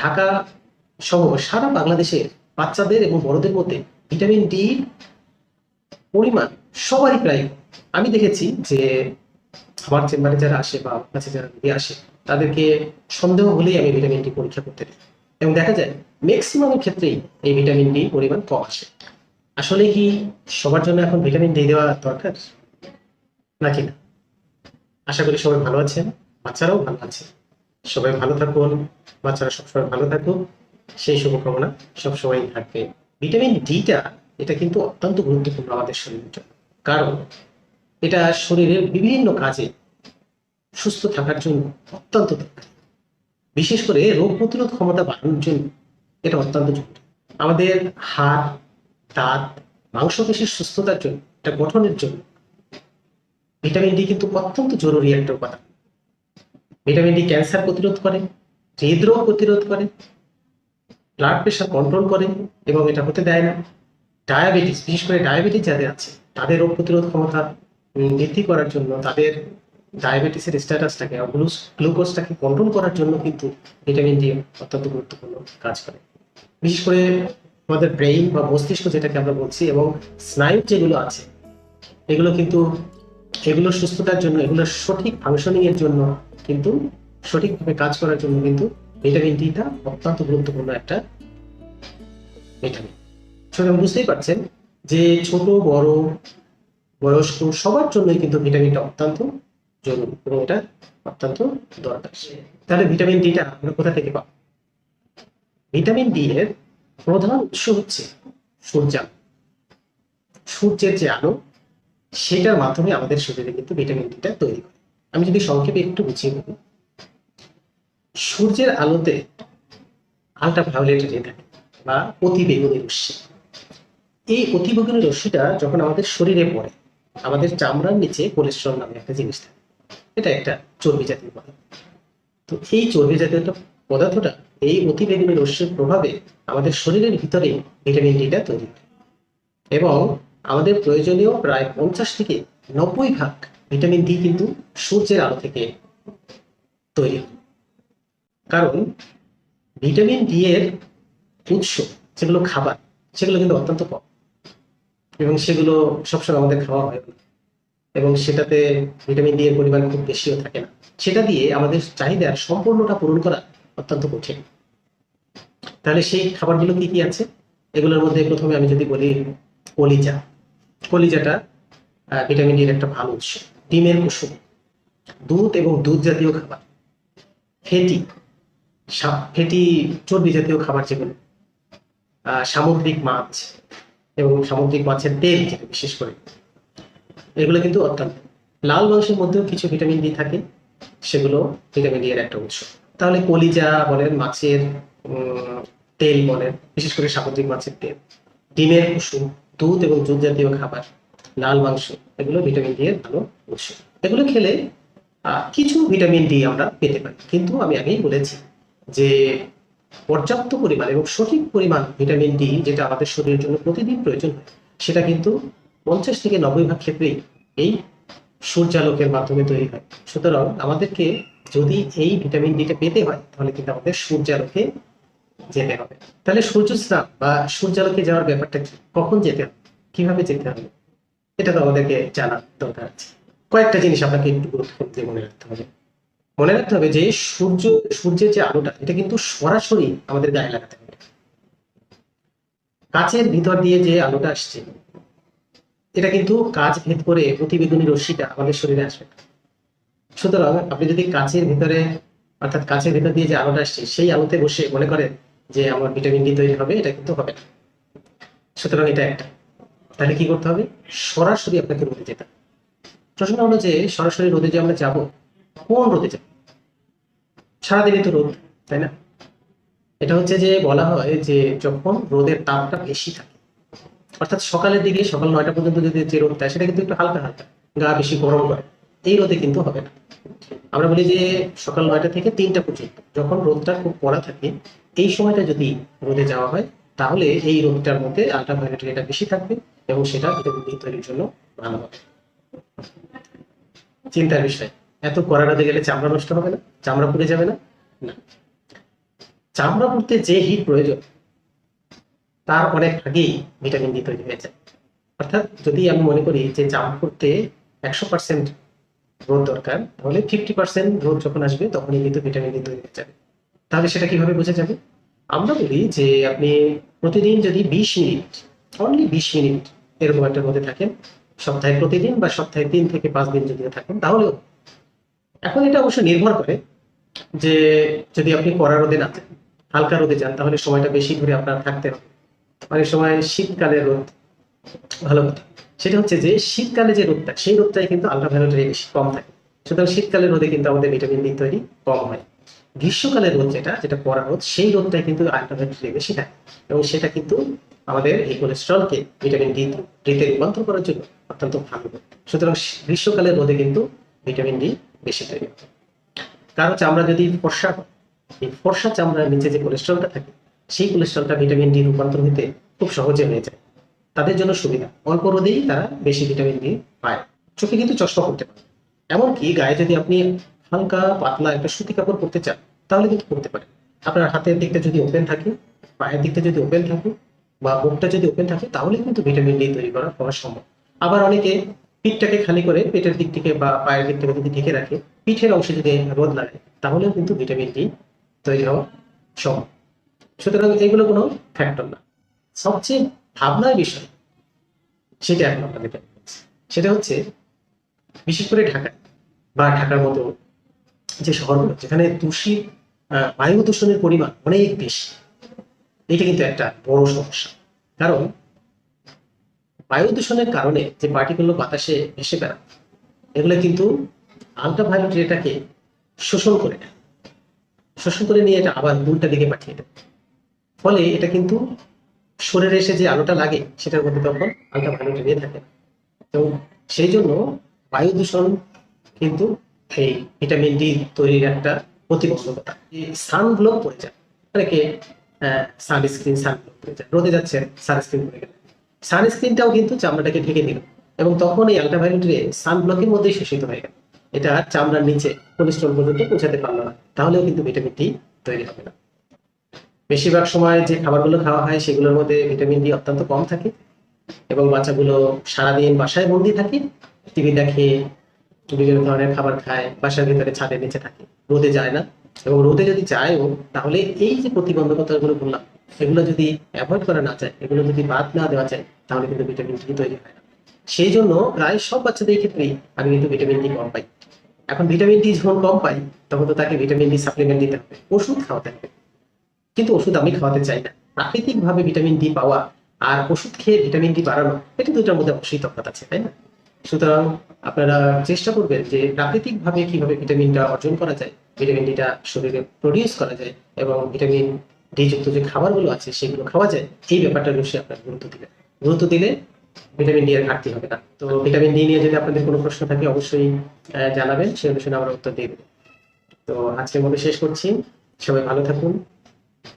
ঢাকা সহ সারা বাংলাদেশের বাচ্চাদের এবং বড়দের মধ্যে ভিটামিন ডি পরিমাণ সবারই প্রায়, আমি দেখেছি যে আমার চেম্বারে যারা আসে বা কাছে যারা রোগী আসে, তাদেরকে সন্দেহ হলেই আমি ভিটামিন ডি পরীক্ষা করতে দিই। এবং দেখা যায় ম্যাক্সিমামের ক্ষেত্রেই এই ভিটামিন ডি পরিমাণ কম আসে। আসলে কি সবার জন্য এখন ভিটামিন ডি দেওয়া দরকার? নাকি না? আশা করি সবাই ভালো আছেন, বাচ্চারাও ভালো আছে। সবাই ভালো থাকুন, বাচ্চারা সবসময় ভালো থাকুক, সেই শুভকামনা সবসময় থাকবে। ভিটামিন ডিটা এটা কিন্তু অত্যন্ত গুরুত্বপূর্ণ আমাদের শরীরের জন্য। কারণ এটা শরীরের বিভিন্ন কাজে সুস্থ থাকার জন্য অত্যন্ত বিশেষ করে রোগ প্রতিরোধ ক্ষমতা বাড়ানোর জন্য এটা অত্যন্ত জরুরি। আমাদের হাড়, দাঁত, মাংসপেশির সুস্থতার জন্য, এটা গঠনের জন্য ভিটামিন ডি কিন্তু অত্যন্ত জরুরি একটা উপাদান। ভিটামিন ডি ক্যান্সার প্রতিরোধ করে, হৃদরোগ প্রতিরোধ করে ব্লাড প্রেশার কন্ট্রোল করে এবং এটা হতে দেয় না। ডায়াবেটিস বিশেষ করে ডায়াবেটিস যাদের আছে, তাদের রোগ প্রতিরোধ ক্ষমতা বৃদ্ধি করার জন্য, তাদের ডায়াবেটিসের স্ট্যাটাসটাকে গ্লুকোজটাকে কন্ট্রোল করার জন্য কিন্তু ভিটামিন ডি অত্যন্ত গুরুত্বপূর্ণ কাজ করে। বিশেষ করে আমাদের ব্রেইন বা মস্তিষ্ক যেটাকে আমরা বলছি এবং স্নায়ু যেগুলো আছে, এগুলো কিন্তু এগুলোর সুস্থতার জন্য, এগুলো সঠিক ফাংশনিং এর জন্য কিন্তু, সঠিকভাবে কাজ করার জন্য কিন্তু ভিটামিন ডিটা অত্যন্ত গুরুত্বপূর্ণ একটা ভিটামিন সুতরাং বুঝতেই পারছেন যে ছোট, বড়, বয়স্ক সবার জন্যই কিন্তু ভিটামিনটা অত্যন্ত জরুরি এবং এটা অত্যন্ত দরকার। তাহলে ভিটামিন ডিটা আমরা কোথা থেকে পাবো? ভিটামিন ডি এর প্রধান উৎস হচ্ছে সূর্যালো। সূর্যের যে আলো সেটার মাধ্যমে আমাদের শরীরে কিন্তু ভিটামিন ডিটা তৈরি করে। আমি যদি সংক্ষেপে একটু বুঝিয়ে বলি, সূর্যের আলোতে আলট্রা ভায়োলেট রে থাকে বা অতিবেগুনি রশ্মি। এই অতিবেগুনি রশ্মিটা যখন আমাদের শরীরে পড়ে, আমাদের চামড়ার নিচে কোলেস্ট্রল নামে একটা জিনিস থাকে। এটা একটা চর্বি জাতীয় পদার্থ। তো এই চর্বি জাতীয় পদার্থটা, এই অতিবেগুনি রশ্মির প্রভাবে আমাদের শরীরের ভিতরে ভিটামিন ডিটা তৈরি হয়। এবং আমাদের প্রয়োজনীয় প্রায় পঞ্চাশ থেকে নব্বই ভাগ ভিটামিন ডি কিন্তু সূর্যের আলো থেকে তৈরি কারণ ভিটামিন ডি এর উৎস যেগুলো খাবার, সেগুলো কিন্তু অত্যন্ত কম। এবং সেগুলো সবসময় আমাদের খাওয়া হয় না। এবং সেটাতে ভিটামিন ডি এর পরিমাণ খুব বেশিও থাকে না। সেটা দিয়ে আমাদের চাহিদার সম্পূর্ণটা পূরণ করা অত্যন্ত কঠিন। তাহলে সেই খাবারগুলো কি কি আছে? এগুলোর মধ্যে প্রথমে আমি যদি বলি কলিজা। কলিজাটা ভিটামিন এর একটা ভালো উৎস। ডিমের কুসুম, দুধ এবং দুধ জাতীয় খাবার। ফেটি ফেটি চর্বি জাতীয় খাবার যেগুলো সামুদ্রিক মাছ এবং সামুদ্রিক মাছের তেল বিশেষ করে। এগুলো কিন্তু অত্যন্ত। লাল মাংসের মধ্যেও কিছু ভিটামিন ডি থাকে, সেগুলো ভিটামিন ডি এর একটা উৎস। তাহলে কলিজা বলেন, মাছের তেল বলেন, বিশেষ করে সামুদ্রিক মাছের তেল। ডিমের কুসুম দুধ এবং দুধ জাতীয় খাবার, লাল মাংস, এগুলো ভিটামিন ডি এর ভালো উৎস। এগুলো খেলে কিছু ভিটামিন ডি আমরা পেতে পারি। কিন্তু আমি আগেই বলেছি যে পর্যাপ্ত পরিমাণ এবং সঠিক পরিমাণ ভিটামিন ডি যেটা আমাদের শরীরের জন্য প্রতিদিন প্রয়োজন হয়, সেটা কিন্তু পঞ্চাশ থেকে নব্বই ভাগ ক্ষেত্রেই এই সূর্যালোকের মাধ্যমে তৈরি হয়। সুতরাং আমাদেরকে যদি এই ভিটামিন ডিটা পেতে হয়, তাহলে কিন্তু আমাদের সূর্যালোকে যেতে হবে। তাহলে সূর্য স্নান বা সূর্যালোকে যাওয়ার ব্যাপারটা কখন যেতে হবে? কীভাবে যেতে হবে? এটা তো আমাদেরকে জানার দরকার আছে। কয়েকটা জিনিস আপনাকে একটু গুরুত্বপূর্ণ মনে রাখতে হবে। মনে রাখতে হবে যে সূর্য, সূর্যের যে আলোটা, এটা কিন্তু সরাসরি আমাদের গায়ে লাগাতে হবে। কাচের ভিতর দিয়ে যে আলোটা আসছে, এটা কিন্তু কাচ ভেদ করে প্রতিবেগুনি রশ্মিটা আমাদের শরীরে আসবে। সুতরাং আপনি যদি কাচের ভিতরে, অর্থাৎ কাচের ভিতর দিয়ে যে আলোটা আসছে, সেই আলোতে বসে মনে করেন যে আমার ভিটামিন ডি তৈরি হবে, এটা কিন্তু হবে না। সুতরাং এটা একটা। তাহলে কি করতে হবে? সরাসরি আপনাকে রোদে যেতে প্রশ্ন হলো যে, সরাসরি রোদে যে আমরা যাব, কোন রোদে যাব? সারাদিনই তো রোদ, তাই না? এটা হচ্ছে যে, বলা হয় যে, যখন রোদের তাপটা বেশি থাকে, অর্থাৎ সকালের দিকে সকাল নয়টা পর্যন্ত যদি যে রোদটা সেটা কিন্তু একটু হালকা হালকা, গা বেশি গরম করে, এই রোদে কিন্তু হবে না। আমরা বলি যে, সকাল নয়টা থেকে তিনটা পর্যন্ত, যখন রোদটা খুব কড়া থাকে এই সময়টা যদি রোদে যাওয়া হয়, তাহলে এই রোদটার মধ্যে আলট্রাভায়োলেট রেটা বেশি থাকবে এবং সেটা ভিটামিন ডি তৈরির জন্য ভালো হবে। চিন্তার বিষয়। এত কড়া রোদে গেলে চামড়া নষ্ট হবে না? চামড়া পুড়ে যাবে না? না। চামড়া পড়তে যে হিট প্রয়োজন, তার অনেক আগেই ভিটামিন ডি তৈরি হয়ে যায়। অর্থাৎ যদি আমি মনে করি যে চামড়া পড়তে একশো পার্সেন্ট রোদ দরকার, তাহলে ফিফটি পার্সেন্ট রোদ যখন আসবে, তখনই কিন্তু ভিটামিন ডি তৈরি হয়ে যাবে। তাহলে সেটা কীভাবে বোঝা যাবে? আমরা বলি যে আপনি প্রতিদিন যদি বিশ মিনিট অনলি বিশ মিনিট এরকম একটা রোদে থাকেন, সপ্তাহে প্রতিদিন বা সপ্তাহে তিন থেকে পাঁচ দিন যদি থাকেন তাহলেও এখন এটা অবশ্য নির্ভর করে যে যদি আপনি কড়া রোদে না হালকা রোদে যান, তাহলে সময়টা বেশি ধরে আপনার থাকতে হবে। অনেক সময় শীতকালে রোদ ভালো কথা সেটা হচ্ছে যে শীতকালে যে রোদটা, সেই রোদটাই কিন্তু আলট্রাভায়োলেট রে বেশি কম থাকে। সুতরাং শীতকালের রোদে কিন্তু আমাদের ভিটামিন ডি তৈরি কম হয়। গ্রীষ্মকালের রোদ যেটা যেটা কড়া রোদ, সেই রোদটাই কিন্তু আলট্রাভায়োলেট বেশি থাকে। এবং সেটা কিন্তু আমাদের এই কোলেস্ট্রলকে ভিটামিন ডি ডিতে রূপান্তর করার জন্য অত্যন্ত ভালো। সুতরাং গ্রীষ্মকালের রোদে কিন্তু ভিটামিন ডি বেশি তৈরি হয়। কারও চামড়া যদি ফর্সা এই ফর্সা চামড়ার নিচে যে কোলেস্ট্রলটা থাকে, সেই কোলেস্ট্রলটা ভিটামিন ডি রূপান্তর হতে খুব সহজে হয়ে যায়। তাদের জন্য সুবিধা, অল্প রোদেই তারা বেশি ভিটামিন ডি পায়। চোখে কিন্তু চশমা করতে পারে। এমনকি গায়ে যদি আপনি হালকা, পাতলা একটা সুতি কাপড় পরতে চান, তাহলে কিন্তু পরতে পারেন। আপনার হাতের দিকটা যদি ওপেন থাকে, পায়ের দিকটা যদি ওপেন থাকে, বা বুকটা যদি ওপেন থাকে, তাহলে কিন্তু ভিটামিন ডি তৈরি করা করা সম্ভব। আবার অনেকে পিঠটাকে খালি করে পেটের দিক থেকে বা পায়ের দিক থেকে যদি ঢেকে রাখে, পিঠের অংশে যদি রোদ লাগে, তাহলেও কিন্তু ভিটামিন ডি তৈরি হওয়া সম্ভব। সুতরাং এগুলো কোনো ফ্যাক্টর না। সবচেয়ে ভাবনার বিষয়, সেটা এখন আপনাদেরকে বলছি। সেটা হচ্ছে, বিশেষ করে ঢাকা বা ঢাকার মতো যে শহরগুলো, যেখানে দূষিত বায়ু দূষণের পরিমাণ অনেক বেশি। এটা কিন্তু একটা বড় সমস্যা। কারণ বায়ু দূষণের কারণে যে পার্টিকুলো বাতাসে ভেসে বেড়ায়, এগুলো কিন্তু আলট্রাভায়োলেট রেটাকে শোষণ করে নেয়। শোষণ করে নিয়ে এটা আবার উল্টা দিকে পাঠিয়ে দেয়। ফলে এটা কিন্তু শরীরে এসে যে আলোটা লাগে, সেটার মধ্যে তখন আলট্রাভায়োলেট রে থাকে। এবং সেই জন্য বায়ু দূষণ কিন্তু এই ভিটামিন ডি তৈরির একটা প্রতিবন্ধকতা। সানগ্লোব পড়ে যায়। অনেকে সানস্ক্রিন সানগ্লোব পড়ে যায়। রোদে যাচ্ছে, সানস্ক্রিন পড়ে গেলে। সানস্ক্রিনটাও কিন্তু চামড়াটাকে ঢেকে দিল এবং তখন এই আলট্রাভায়োলেট রে সানব্লকের মধ্যেই শোষিত হয়ে গেল। এটা চামড়ার নিচে কোলেস্ট্রল পর্যন্ত পৌঁছাতে পারল না। তাহলেও কিন্তু ভিটামিন ডি তৈরি হবে না। বেশিরভাগ সময় যে খাবারগুলো খাওয়া হয়, সেগুলোর মধ্যে ভিটামিন ডি অত্যন্ত কম থাকে এবং বাচ্চাগুলো সারাদিন বাসায় বন্দি থাকে। টিভি দেখে বিভিন্ন ধরনের খাবার খায়, বাসার ভিতরে ছাদের নিচে থাকে, রোদে যায় না। এবং রোদে যদি যায়ও, তাহলে এই যে প্রতিবন্ধকতাগুলো বললাম, এগুলো যদি অ্যাভয়েড করা না যায়, এগুলো যদি বাদ না দেওয়া যায়, তাহলে কিন্তু ভিটামিন ডি তৈরি হয় না। সেই জন্য প্রায় সব বাচ্চাদের ক্ষেত্রেই আমি কিন্তু ভিটামিন ডি কম পাই। এখন ভিটামিন ডি যখন কম পাই, তখন তো তাকে ভিটামিন ডি সাপ্লিমেন্ট দিতে হবে, ওষুধ খাওয়াতে হবে। কিন্তু ওষুধ আমি খাওয়াতে চাই না। প্রাকৃতিক ভাবে ভিটামিন ডি পাওয়া আর ওষুধ খেয়ে ভিটামিন ডি বাড়ানো, এটা দুটার মধ্যে অবশ্যই তফাৎ আছে, তাই না? সুতরাং আপনারা চেষ্টা করবেন যে প্রাকৃতিক ভাবে কীভাবে ভিটামিনটা অর্জন করা যায় ভিটামিন ডিটা শরীরে প্রডিউস করা যায় এবং ভিটামিন ডি যুক্ত যে খাবারগুলো আছে সেগুলো খাওয়া যায়, এই ব্যাপারটা বিষয়ে আপনারা গুরুত্ব দিবেন। গুরুত্ব দিলে ভিটামিন ডি এর ঘাটতি হবে না। তো ভিটামিন ডি নিয়ে যদি আপনাদের কোনো প্রশ্ন থাকে অবশ্যই জানাবেন সেই অনুসারে আমরা উত্তর দিয়ে দেবো। তো আজকের মধ্যে শেষ করছি। সবাই ভালো থাকুন।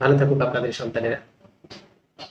ভালো থাকুক আপনাদের সন্তানেরা।